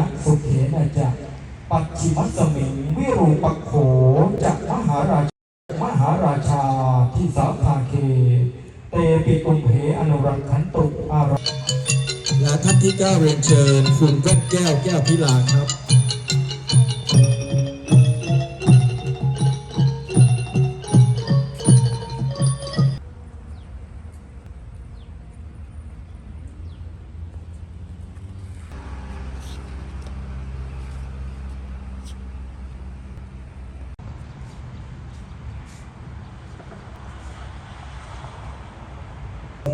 นะสุเขนะจะปัจฉิมัสมิงวิรูปโขจะมหาราชมหาราชาที่สาคาเค เตปิตุมเหอนุรักขันตุอาราและท่านที่เก้าเรียนเชิญ คุณแว่นแก้วแก้วพิลาครับ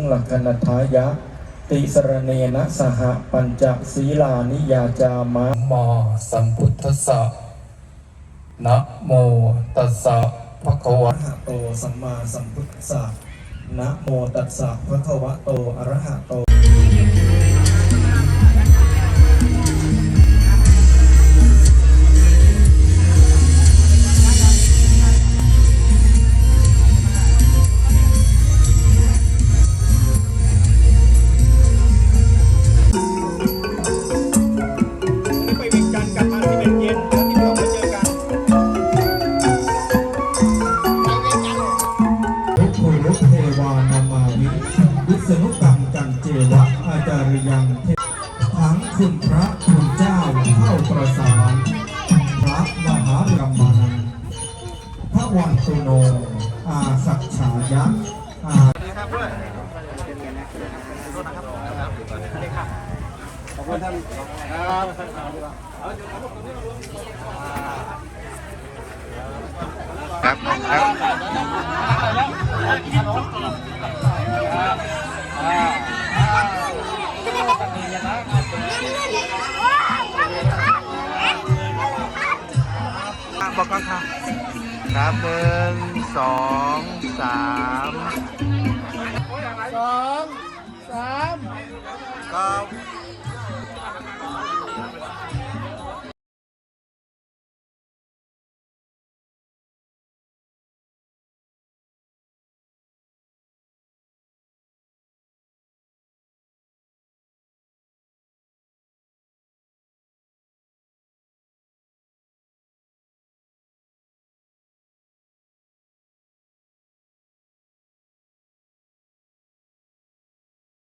หลักนัทายะ ติสรเนนะสหปัญจศีลานิยาจามะมาสัมพุทธัสสะนะโมตัสสะภะคะวะอะระหะโตสัมมาสัมพุทธัสสะนะโมตัสสะภะคะวะโตอะระหะโต เจวะอาจาริยังทั้งคุณพระคุณเจ้าเข้าประสานพระมหารัมมานันท์พระวันตุโน อาสักฉายะอา บอกก่อนค่ะ ครับหนึ่งสองสามสองสามครับ